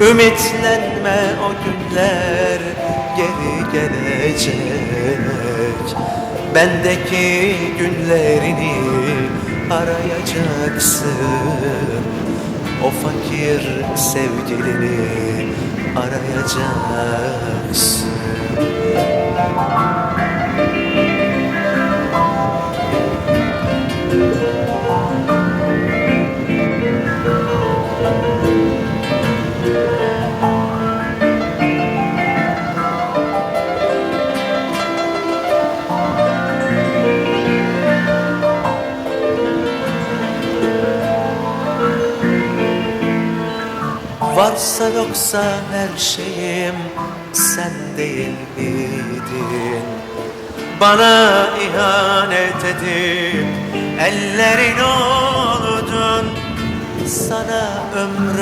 Ümitlenme o günler geri gelecek. Bendeki günlerini arayacaksın. O fakir sevgilini arayacaksın Varsa yoksa her şeyim sen değil miydin? Bana ihanet edip ellerin oldun Sana ömrü